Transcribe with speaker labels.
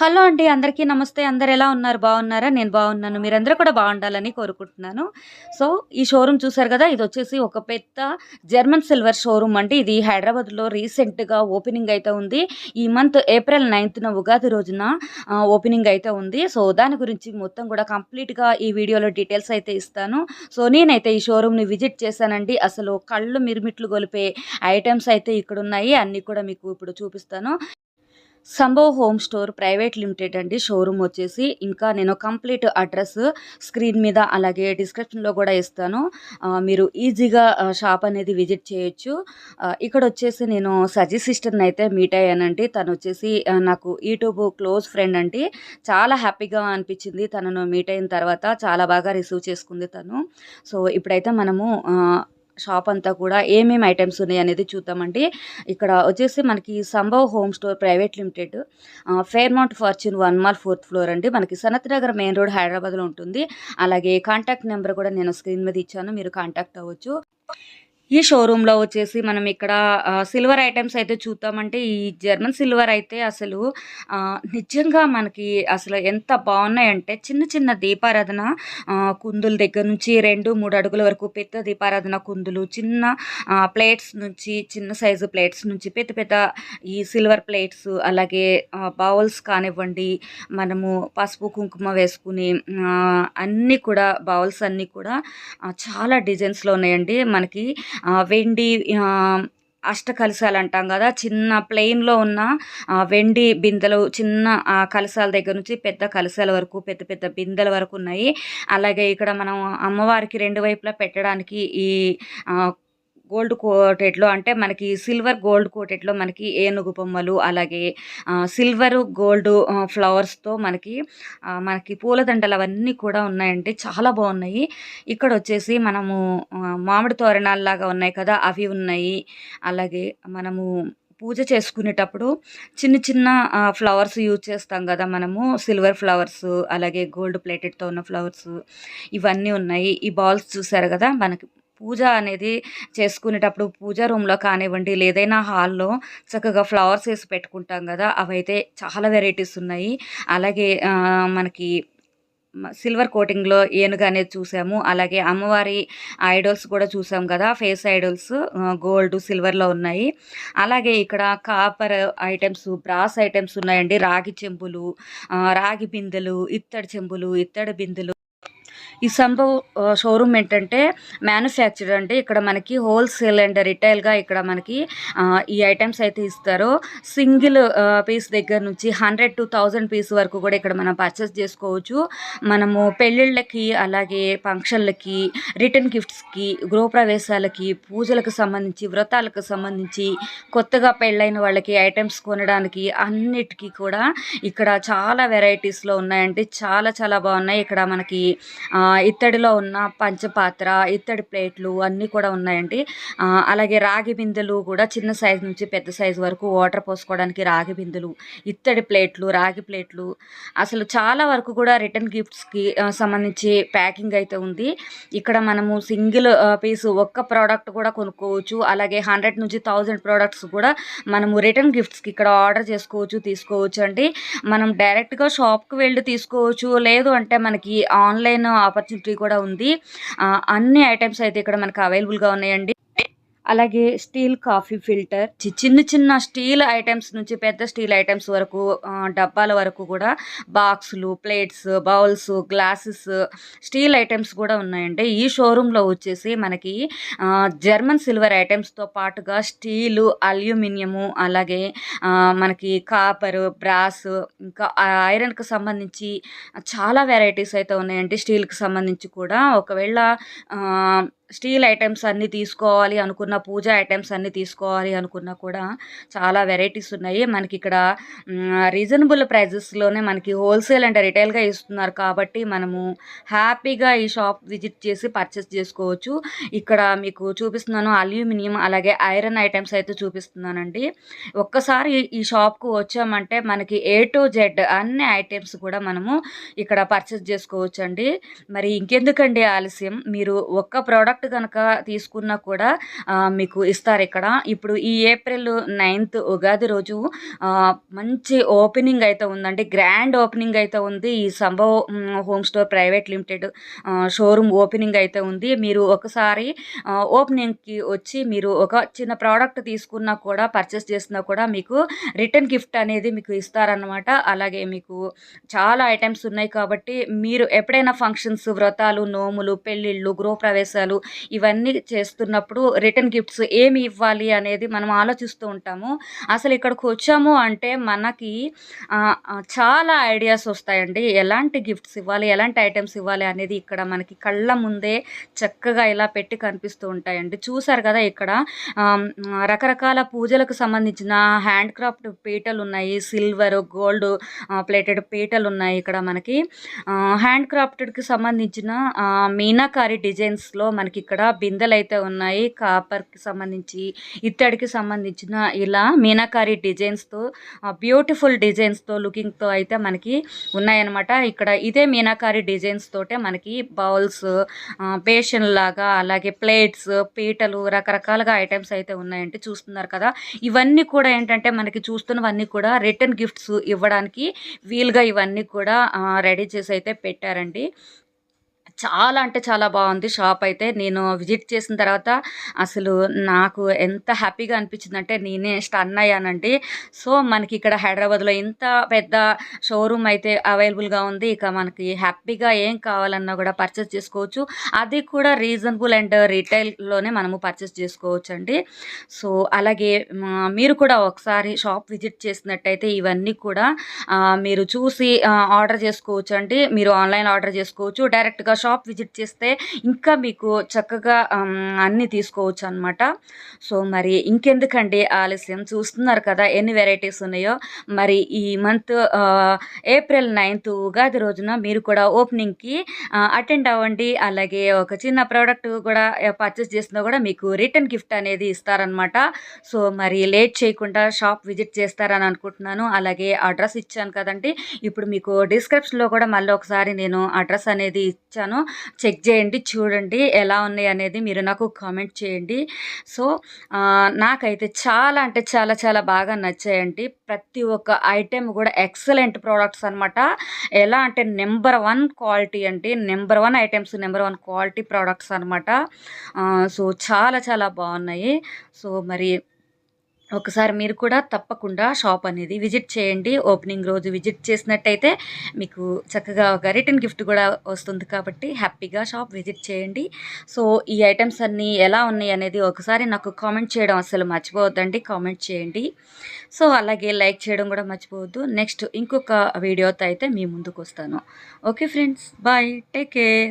Speaker 1: Hello అండి అందరికీ నమస్తే. అందరు ఎలా ఉన్నారు? బాగున్నారా? నేను బాగున్నాను. మీరందరూ కూడా బాగుండాలని కోరుకుంటున్నాను. సో ఈ షోరూమ్ చూసారు కదా? ఇది వచ్చేసి ఒక పెద్ద జర్మన్ సిల్వర్ షోరూమ్ అండి. ఇది హైదరాబాద్లో రీసెంట్గా ఓపెనింగ్ అయితే ఉంది. ఈ మంత్ ఏప్రిల్ నైన్త్న ఉగాది రోజున ఓపెనింగ్ అయితే ఉంది. సో దాని గురించి మొత్తం కూడా కంప్లీట్గా ఈ వీడియోలో డీటెయిల్స్ అయితే ఇస్తాను. సో నేనైతే ఈ షోరూమ్ని విజిట్ చేశానండి. అసలు కళ్ళు మిరుమిట్లు గొలిపే ఐటమ్స్ అయితే ఇక్కడ ఉన్నాయి అన్నీ కూడా మీకు ఇప్పుడు చూపిస్తాను. Sambhav home store private limited అండి. షోరూమ్ వచ్చేసి ఇంకా నేను కంప్లీట్ అడ్రస్ స్క్రీన్ మీద అలాగే డిస్క్రిప్షన్లో కూడా ఇస్తాను. మీరు ఈజీగా షాప్ అనేది విజిట్ చేయొచ్చు. ఇక్కడ వచ్చేసి నేను సజీ సిస్టర్ని అయితే మీట్ అయ్యానండి. తను వచ్చేసి నాకు యూట్యూబ్ క్లోజ్ ఫ్రెండ్ అండి. చాలా హ్యాపీగా అనిపించింది తనను మీట్ అయిన తర్వాత. చాలా బాగా రిసీవ్ చేసుకుంది తను. సో ఇప్పుడైతే మనము షాప్ అంతా కూడా ఏమేమి ఐటమ్స్ ఉన్నాయి అనేది చూద్దామండి. ఇక్కడ వచ్చేసి మనకి Sambhav home store private limited fair mount fortune one mall fourth floor అండి. మనకి సనత్ నగర్ మెయిన్ రోడ్ హైదరాబాద్లో ఉంటుంది. అలాగే కాంటాక్ట్ నెంబర్ కూడా నేను స్క్రీన్ మీద ఇచ్చాను మీరు కాంటాక్ట్ అవ్వచ్చు. ఈ షోరూంలో వచ్చేసి మనం ఇక్కడ సిల్వర్ ఐటమ్స్ అయితే చూద్దామంటే ఈ జర్మన్ సిల్వర్ అయితే అసలు నిజంగా మనకి అసలు ఎంత బాగున్నాయంటే చిన్న చిన్న దీపారాధన కుందుల దగ్గర నుంచి రెండు మూడు అడుగుల వరకు పెద్ద దీపారాధన కుందులు చిన్న ప్లేట్స్ నుంచి చిన్న సైజు ప్లేట్స్ నుంచి పెద్ద పెద్ద ఈ సిల్వర్ ప్లేట్స్ అలాగే బౌల్స్ కానివ్వండి మనము పసుపు కుంకుమ వేసుకుని అన్నీ కూడా బౌల్స్ అన్నీ కూడా చాలా డిజైన్స్లో ఉన్నాయండి. మనకి వెండి అష్ట కలశాలు అంటాం కదా చిన్న ప్లెయిన్లో ఉన్న వెండి బిందెలు చిన్న కలశాల దగ్గర నుంచి పెద్ద కలశాల వరకు పెద్ద పెద్ద బిందెల వరకు ఉన్నాయి. అలాగే ఇక్కడ మనం అమ్మవారికి రెండు వైపులా పెట్టడానికి ఈ గోల్డ్ కోటెడ్లో అంటే మనకి సిల్వర్ గోల్డ్ కోటెడ్లో మనకి ఏనుగు బొమ్మలు అలాగే సిల్వర్ గోల్డ్ ఫ్లవర్స్తో మనకి మనకి పూలదండలు అవన్నీ కూడా ఉన్నాయండి. చాలా బాగున్నాయి. ఇక్కడ వచ్చేసి మనము మామిడి తోరణాల్లాగా ఉన్నాయి కదా అవి ఉన్నాయి. అలాగే మనము పూజ చేసుకునేటప్పుడు చిన్న చిన్న ఫ్లవర్స్ యూజ్ చేస్తాం కదా మనము. సిల్వర్ ఫ్లవర్స్ అలాగే గోల్డ్ ప్లేటెడ్తో ఉన్న ఫ్లవర్స్ ఇవన్నీ ఉన్నాయి. ఈ బాల్స్ చూసారు కదా మనకి పూజ అనేది చేసుకునేటప్పుడు పూజ రూమ్లో కానివ్వండి లేదైనా హాల్లో చక్కగా ఫ్లవర్స్ వేసి పెట్టుకుంటాం కదా అవైతే చాలా వెరైటీస్ ఉన్నాయి. అలాగే మనకి సిల్వర్ కోటింగ్లో ఏనుగు అనేది చూసాము. అలాగే అమ్మవారి ఐడల్స్ కూడా చూసాం కదా ఫేస్ ఐడల్స్ గోల్డ్ సిల్వర్లో ఉన్నాయి. అలాగే ఇక్కడ కాపర్ ఐటమ్స్ బ్రాస్ ఐటమ్స్ ఉన్నాయండి. రాగి చెంబులు రాగి బిందెలు ఇత్తడి చెంబులు ఇత్తడి బిందెలు. ఈ సంభవ్ షోరూమ్ ఏంటంటే మ్యానుఫ్యాక్చర్ అంటే ఇక్కడ మనకి హోల్సేల్ అండ్ రిటైల్గా ఇక్కడ మనకి ఈ ఐటమ్స్ అయితే ఇస్తారు. సింగిల్ పీస్ దగ్గర నుంచి హండ్రెడ్ టు థౌజండ్ పీస్ వరకు కూడా ఇక్కడ మనం పర్చేస్ చేసుకోవచ్చు. మనము పెళ్ళిళ్ళకి అలాగే ఫంక్షన్లకి రిటర్న్ గిఫ్ట్స్కి గృహప్రవేశాలకి పూజలకు సంబంధించి వ్రతాలకు సంబంధించి కొత్తగా పెళ్ళైన వాళ్ళకి ఐటమ్స్ కొనడానికి అన్నిటికీ కూడా ఇక్కడ చాలా వెరైటీస్లో ఉన్నాయంటే చాలా చాలా బాగున్నాయి. ఇక్కడ మనకి ఇత్తడిలో ఉన్న పంచపాత్ర ఇత్తడి ప్లేట్లు అన్నీ కూడా ఉన్నాయండి. అలాగే రాగి బిందెలు కూడా చిన్న సైజు నుంచి పెద్ద సైజు వరకు వాటర్ పోసుకోవడానికి రాగి బిందెలు ఇత్తడి ప్లేట్లు రాగి ప్లేట్లు. అసలు చాలా వరకు కూడా రిటర్న్ గిఫ్ట్స్కి సంబంధించి ప్యాకింగ్ అయితే ఉంది. ఇక్కడ మనము సింగిల్ పీస్ ఒక్క ప్రోడక్ట్ కూడా కొనుక్కోవచ్చు. అలాగే హండ్రెడ్ నుంచి థౌజండ్ ప్రోడక్ట్స్ కూడా మనము రిటర్న్ గిఫ్ట్స్కి ఇక్కడ ఆర్డర్ చేసుకోవచ్చు తీసుకోవచ్చు అండి. మనం డైరెక్ట్గా షాప్కి వెళ్ళి తీసుకోవచ్చు. లేదు అంటే మనకి ఆన్లైన్ ఆపర్చునిటీ కూడా ఉంది. ఆ, అన్ని ఐటమ్స్ అయితే ఇక్కడ మనకు అవైలబుల్గా ఉన్నాయండి. అలాగే స్టీల్ కాఫీ ఫిల్టర్. చి- చిన్న చిన్న స్టీల్ ఐటమ్స్ నుంచి పెద్ద స్టీల్ ఐటమ్స్ వరకు డబ్బాల వరకు కూడా బాక్సులు plates bowls glasses steel items కూడా ఉన్నాయండి ఈ షోరూంలో వచ్చేసి మనకి జర్మన్ సిల్వర్ ఐటమ్స్తో పాటుగా స్టీలు అల్యూమినియము అలాగే మనకి కాపర్ బ్రాస్ ఇంకా ఐరన్కి సంబంధించి చాలా వెరైటీస్ అయితే ఉన్నాయండి స్టీల్కి సంబంధించి కూడా. ఒకవేళ స్టీల్ ఐటమ్స్ అన్నీ తీసుకోవాలి అనుకున్న పూజ ఐటమ్స్ అన్నీ తీసుకోవాలి అనుకున్నా కూడా చాలా వెరైటీస్ ఉన్నాయి. మనకి ఇక్కడ రీజనబుల్ ప్రైజెస్లోనే మనకి హోల్సేల్ అండ్ రిటైల్గా ఇస్తున్నారు కాబట్టి మనము హ్యాపీగా ఈ షాప్ విజిట్ చేసి పర్చేస్ చేసుకోవచ్చు. ఇక్కడ మీకు చూపిస్తున్నాను అల్యూమినియం అలాగే ఐరన్ ఐటమ్స్ అయితే చూపిస్తున్నానండి. ఒక్కసారి ఈ షాప్కు వచ్చామంటే మనకి ఏ టు జెడ్ అన్ని ఐటమ్స్ కూడా మనము ఇక్కడ పర్చేస్ చేసుకోవచ్చు అండి మరి ఇంకెందుకండి ఆలస్యం? మీరు ఒక్క ప్రోడక్ట్ ప్రోడక్ట్ కనుక తీసుకున్నా కూడా మీకు ఇస్తారు ఇక్కడ. ఇప్పుడు ఈ ఏప్రిల్ నైన్త్ ఉగాది రోజు మంచి ఓపెనింగ్ అయితే ఉందండి. గ్రాండ్ ఓపెనింగ్ అయితే ఉంది. ఈ Sambhav home store private limited showroom opening అయితే ఉంది. మీరు ఒకసారి ఓపెనింగ్కి వచ్చి మీరు ఒక చిన్న ప్రోడక్ట్ తీసుకున్నా కూడా పర్చేస్ చేసినా కూడా మీకు రిటర్న్ గిఫ్ట్ అనేది మీకు ఇస్తారనమాట అలాగే మీకు చాలా ఐటమ్స్ ఉన్నాయి కాబట్టి మీరు ఎప్పుడైనా ఫంక్షన్స్ వ్రతాలు నోములు పెళ్ళిళ్ళు గృహప్రవేశాలు ఇవన్నీ చేస్తున్నప్పుడు రిటర్న్ గిఫ్ట్స్ ఏమి ఇవ్వాలి అనేది మనం ఆలోచిస్తూ ఉంటాము. అసలు ఇక్కడికి వచ్చాము అంటే మనకి చాలా ఐడియాస్ వస్తాయండి. ఎలాంటి గిఫ్ట్స్ ఇవ్వాలి ఎలాంటి ఐటమ్స్ ఇవ్వాలి అనేది ఇక్కడ మనకి కళ్ళ ముందే చక్కగా ఇలా పెట్టి కనిపిస్తూ ఉంటాయండి. చూసారు కదా ఇక్కడ రకరకాల పూజలకు సంబంధించిన హ్యాండ్ క్రాఫ్ట్ పీటలు ఉన్నాయి. సిల్వర్ గోల్డ్ ప్లేటెడ్ పీటలు ఉన్నాయి ఇక్కడ మనకి. హ్యాండ్ క్రాఫ్టెడ్కి సంబంధించిన మీనాకారి డిజైన్స్లో మనకి ఇక్కడ బిందెలైతే ఉన్నాయి. కాపర్కి సంబంధించి ఇత్తడికి సంబంధించిన ఇలా మీనాకారి డిజైన్స్తో బ్యూటిఫుల్ డిజైన్స్తో లుకింగ్తో అయితే మనకి ఉన్నాయన్నమాట. ఇక్కడ ఇదే మీనాకారి డిజైన్స్ తోటే మనకి బౌల్స్ బేషన్ లాగా అలాగే ప్లేట్స్ పీటలు రకరకాలుగా ఐటమ్స్ అయితే ఉన్నాయంటే చూస్తున్నారు కదా. ఇవన్నీ కూడా ఏంటంటే మనకి చూస్తున్నవన్నీ కూడా రిటర్న్ గిఫ్ట్స్ ఇవ్వడానికి వీలుగా ఇవన్నీ కూడా రెడీ చేసి అయితే పెట్టారండి. చాలా అంటే చాలా బాగుంది. షాప్ అయితే నేను విజిట్ చేసిన తర్వాత అసలు నాకు ఎంత హ్యాపీగా అనిపించిందంటే నేనే స్టన్ అయ్యానండి. సో మనకి ఇక్కడ హైదరాబాద్లో ఇంత పెద్ద షోరూమ్ అయితే అవైలబుల్గా ఉంది. ఇక మనకి హ్యాపీగా ఏం కావాలన్నా కూడా పర్చేస్ చేసుకోవచ్చు. అది కూడా రీజనబుల్ అండ్ రీటైల్లోనే మనము పర్చేస్ చేసుకోవచ్చు అండి సో అలాగే మీరు కూడా ఒకసారి షాప్ విజిట్ చేసినట్టయితే ఇవన్నీ కూడా మీరు చూసి ఆర్డర్ చేసుకోవచ్చు అండి మీరు ఆన్లైన్ ఆర్డర్ చేసుకోవచ్చు. డైరెక్ట్గా షాప్ షాప్ విజిట్ చేస్తే ఇంకా మీకు చక్కగా అన్నీ తీసుకోవచ్చు అనమాట సో మరి ఇంకెందుకండి ఆలస్యం? చూస్తున్నారు కదా ఎన్ని వెరైటీస్ ఉన్నాయో. మరి ఈ మంత్ ఏప్రిల్ నైన్త్ ఉగాది రోజున మీరు కూడా ఓపెనింగ్కి అటెండ్ అవ్వండి. అలాగే ఒక చిన్న ప్రోడక్ట్ కూడా పర్చేస్ చేసినా కూడా మీకు రిటర్న్ గిఫ్ట్ అనేది ఇస్తారనమాట సో మరి లేట్ చేయకుండా షాప్ విజిట్ చేస్తారని అనుకుంటున్నాను. అలాగే అడ్రస్ ఇచ్చాను కదండి. ఇప్పుడు మీకు డిస్క్రిప్షన్లో కూడా మళ్ళీ ఒకసారి నేను అడ్రస్ అనేది ఇచ్చాను. చెక్ చేయండి చూడండి ఎలా ఉన్నాయి అనేది మీరు నాకు కామెంట్ చేయండి. సో నాకైతే చాలా అంటే చాలా చాలా బాగా నచ్చాయండి. ప్రతి ఒక్క ఐటెం కూడా ఎక్సలెంట్ ప్రోడక్ట్స్ అనమాట ఎలా అంటే నెంబర్ వన్ క్వాలిటీ అండి. Number one items number one quality products అనమాట సో చాలా చాలా బాగున్నాయి. సో మరి ఒకసారి మీరు కూడా తప్పకుండా షాప్ అనేది విజిట్ చేయండి. ఓపెనింగ్ రోజు విజిట్ చేసినట్టయితే మీకు చక్కగా ఒక రిటర్న్ గిఫ్ట్ కూడా వస్తుంది కాబట్టి హ్యాపీగా షాప్ విజిట్ చేయండి. సో ఈ ఐటమ్స్ అన్నీ ఎలా ఉన్నాయి అనేది ఒకసారి నాకు కామెంట్ చేయడం అసలు మర్చిపోవద్దండి. కామెంట్ చేయండి. సో అలాగే లైక్ చేయడం కూడా మర్చిపోవద్దు. నెక్స్ట్ ఇంకొక వీడియోతో అయితే మీ ముందుకు వస్తాను. Okay friends bye. Take care.